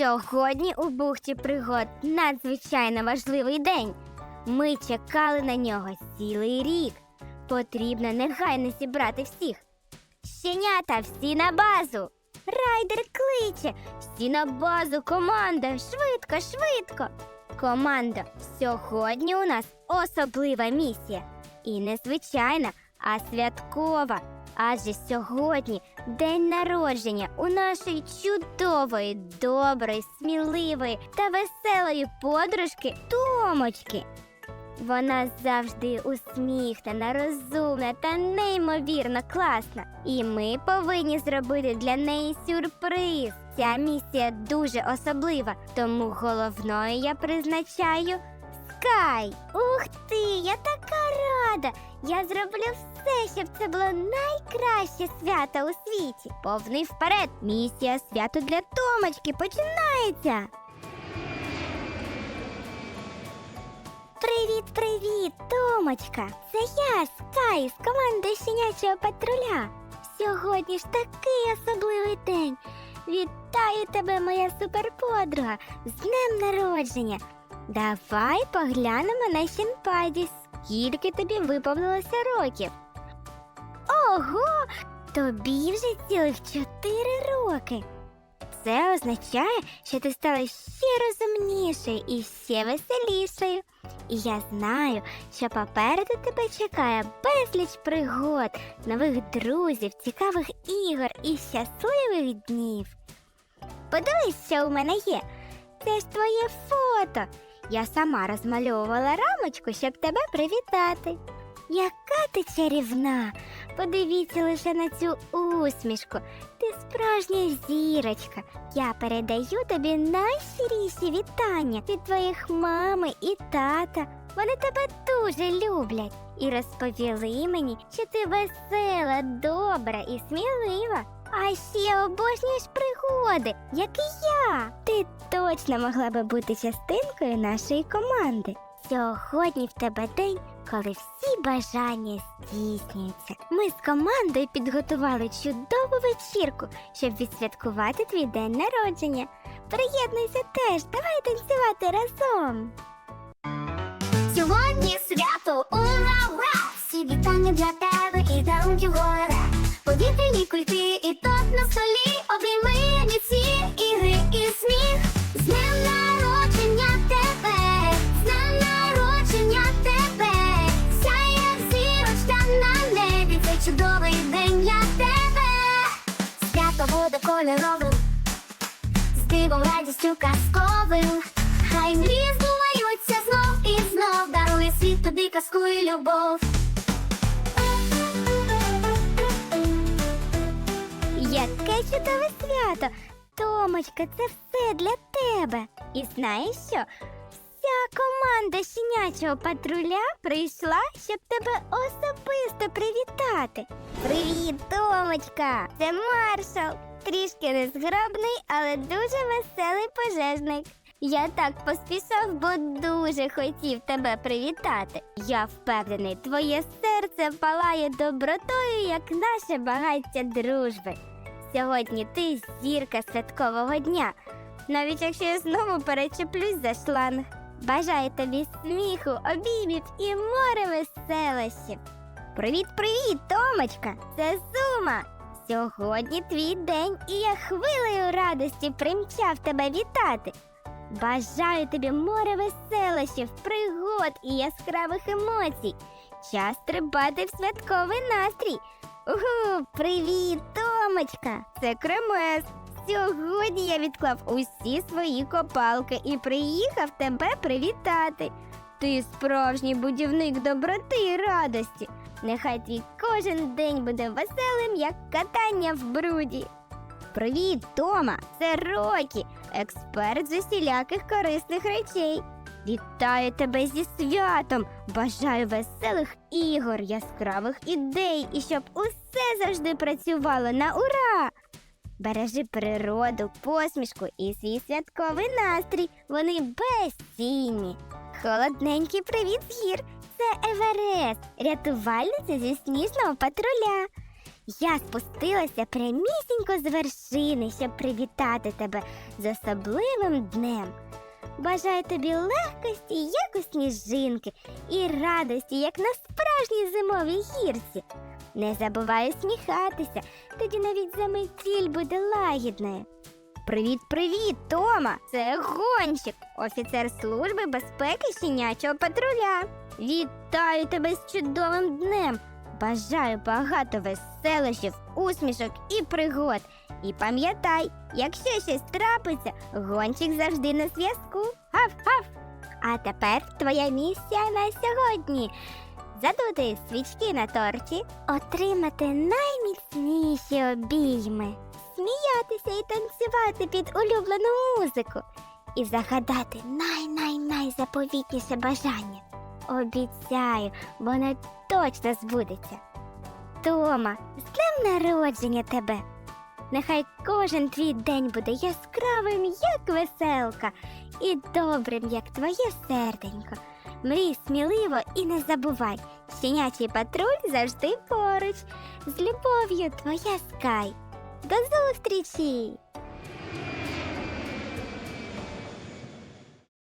Сьогодні у бухті пригод надзвичайно важливий день. Ми чекали на нього цілий рік. Потрібно негайно зібрати всіх. Щенята, всі на базу. Райдер кличе. Всі на базу, команда. Швидко, швидко. Команда, сьогодні у нас особлива місія. І не звичайна, а святкова. Адже сьогодні день народження у нашої чудової, доброї, сміливої та веселої подружки Томочки. Вона завжди усміхнена, розумна та неймовірно класна. І ми повинні зробити для неї сюрприз. Ця місія дуже особлива, тому головною я призначаю Скай. Ух ти, я така рада! Я зроблю все, щоб це було найкраще свято у світі. Повний вперед! Місія свято для Томочки починається. Привіт, привіт, Томочка! Це я, Скай, з команди щенячого патруля. Сьогодні ж такий особливий день. Вітаю тебе, моя суперподруга, з днем народження. Давай поглянемо на щенпаді, скільки тобі виповнилося років. Ого, тобі вже цілих чотири роки. Це означає, що ти стала ще розумнішою і ще веселішою. І я знаю, що попереду тебе чекає безліч пригод, нових друзів, цікавих ігор і щасливих днів. Подивись, що у мене є. Це ж твоє фото. Я сама розмальовувала рамочку, щоб тебе привітати. Яка ти чарівна! Подивіться лише на цю усмішку. Ти справжня зірочка. Я передаю тобі найщиріші вітання від твоїх мами і тата. Вони тебе дуже люблять і розповіли мені, що ти весела, добра і смілива. А ще обожнюєш пригоди, як і я. Ти точно могла би бути частинкою нашої команди. Сьогодні в тебе день, коли всі бажання здійснюються. Ми з командою підготували чудову вечірку, щоб відсвяткувати твій день народження. Приєднуйся теж, давай танцювати разом. Сьогодні свято ура, ура! Всі вітання для тебе і дарунки гора. Повітряні кульки і торт на столі. Обійми радістю казковим. Хай мрії здуваються знов і знов, дарує світ тобі казку і любов. Яке чудове свято! Томочка, це все для тебе. І знаєш що? Команда щенячого патруля прийшла, щоб тебе особисто привітати. Привіт, Томочка! Це маршал. Трішки незграбний, але дуже веселий пожежник. Я так поспішав, бо дуже хотів тебе привітати. Я впевнений, твоє серце палає добротою, як наше багаття дружби. Сьогодні ти зірка святкового дня, навіть якщо я знову перечеплюсь за шланг. Бажаю тобі сміху, обіймів і море веселощів. Привіт, привіт, Томочка! Це Зума! Сьогодні твій день, і я хвилею радості примчав тебе вітати. Бажаю тобі море веселощів, пригод і яскравих емоцій. Час стрибати в святковий настрій. Угу, привіт, Томочка! Це Кремес. Сьогодні я відклав усі свої копалки і приїхав тебе привітати. Ти справжній будівник доброти і радості. Нехай твій кожен день буде веселим, як катання в бруді. Привіт, Тома! Це Рокі, експерт з усіляких корисних речей. Вітаю тебе зі святом! Бажаю веселих ігор, яскравих ідей і щоб усе завжди працювало на ура! Бережи природу, посмішку і свій святковий настрій. Вони безцінні. Холодненький привіт з гір. Це Еверест, рятувальниця зі сніжного патруля. Я спустилася прямісінько з вершини, щоб привітати тебе з особливим днем. Бажаю тобі легкості, як у сніжинки, і радості, як на справжній зимовій гірці. Не забувай усміхатися, тоді навіть заметіль буде лагідною. Привіт, привіт, Тома! Це гонщик, офіцер служби безпеки щенячого патруля. Вітаю тебе з чудовим днем! Бажаю багато веселощів, усмішок і пригод. І пам'ятай, якщо щось трапиться, гонщик завжди на зв'язку. Гав-гав! А тепер твоя місія на сьогодні. Задути свічки на торті, отримати найміцніші обійми, сміятися і танцювати під улюблену музику і загадати най-най-най-заповітніше бажання. Обіцяю, воно точно збудеться. Тома, з днем народження тебе! Нехай кожен твій день буде яскравим, як веселка, і добрим, як твоє серденько. Мрій сміливо і не забувай, щенячий патруль завжди поруч. З любов'ю, твоя Скай. До зустрічі!